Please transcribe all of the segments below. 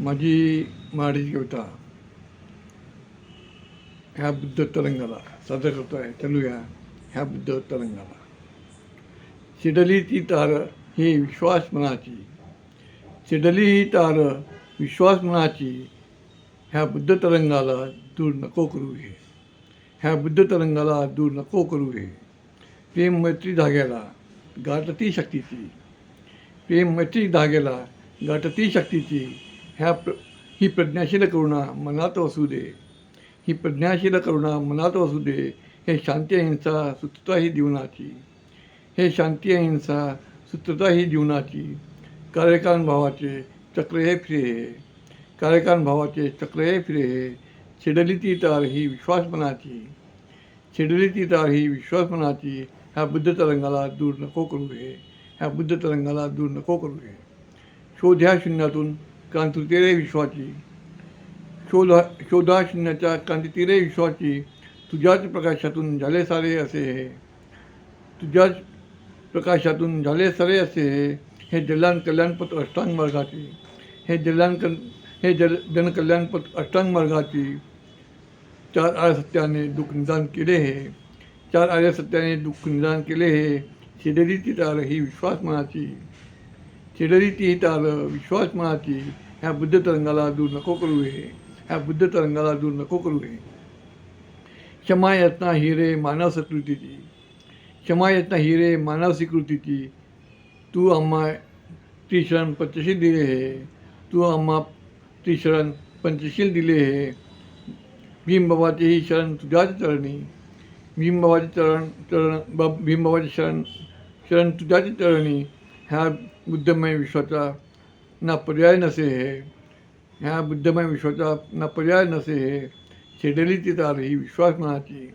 माझी मराठीची कविता. ह्या बुद्ध तरंगाला सादर करतो आहे चलूया ह्या बुद्ध तरंगाला. चिडली ती तार ही विश्वास मनाची. चिडली ही तार विश्वास मनाची. ह्या बुद्ध तरंगाला दूर नको करू हे. ह्या बुद्ध तरंगाला दूर नको करू हे. प्रेम मैत्री धाग्याला गाठती शक्तीची. प्रेम मैत्री धाग्याला गाठती शक्तीची. ह्या प्र ही प्रज्ञाशील करुणा मनात असू दे. ही प्रज्ञाशील करुणा मनात असू दे. हे शांती अहिंसा सुत्रता ही जीवनाची. हे शांती अहिंसा सुत्रता ही जीवनाची. कार्यकान भावाचे चक्र हे फिरे. हे कार्यकान भावाचे चक्र हे फिरे. हे चिडली ती तार ही विश्वासपणाची. छेडली ती तार ही विश्वासपणाची. ह्या बुद्ध तरंगाला दूर नको करू हे ह्या बुद्ध तरंगाला दूर नको करू हे शोध ह्या शून्यातून क्रांतीतिरे विश्वाची. शोधा शून्याच्या क्रांतीतिरे विश्वाची तुझ्याच प्रकाशातून झाले सारे असे हे. तुझ्याच प्रकाशातून झाले सारे असे हे हे जल्याण अष्टांग मार्गाची. हे जल्याण कल हे जल जनकल्याणपत अष्टांग मार्गाची. चार आर्य सत्याने दुःख निदान केले हे. चार आर्य सत्याने दुःख निदान केले हे. शिडरी तार ही विश्वास मनाची शेडरी ती आलं विश्वास मनाची ह्या बुद्ध तरंगाला दूर नको करू हे. ह्या बुद्ध तरंगाला दूर नको करू हे. क्षमा यत्ना हिरे मानसकृतीची. संस्कृतीची क्षमा यत्ना हिरे मानव स्वीकृतीची तू आम्हा त्रिशरण पंचशील दिले हे. तू आम्हा त्रिशरण पंचशील दिले हे. भीमबाबाचे ही शरण तुझ्याच चरणी. भीमबाबाचे चरण चरण बा भीमबाबाचे शरण शरण तुझ्याच चरणी. ह्या बुद्धमय विश्वाचा ना पर्याय नसे हे ह्या बुद्धमय विश्वाचा ना पर्याय नसे हे छेडली ती तार ही विश्वास मनाची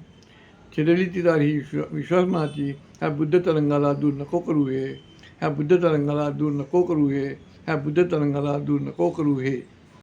छेडली ती तार ही विश्वा विश्वास मनाची ह्या बुद्ध तरंगाला दूर नको करू हे ह्या बुद्ध तरंगाला दूर नको करू हे ह्या बुद्ध तरंगाला दूर नको करू हे.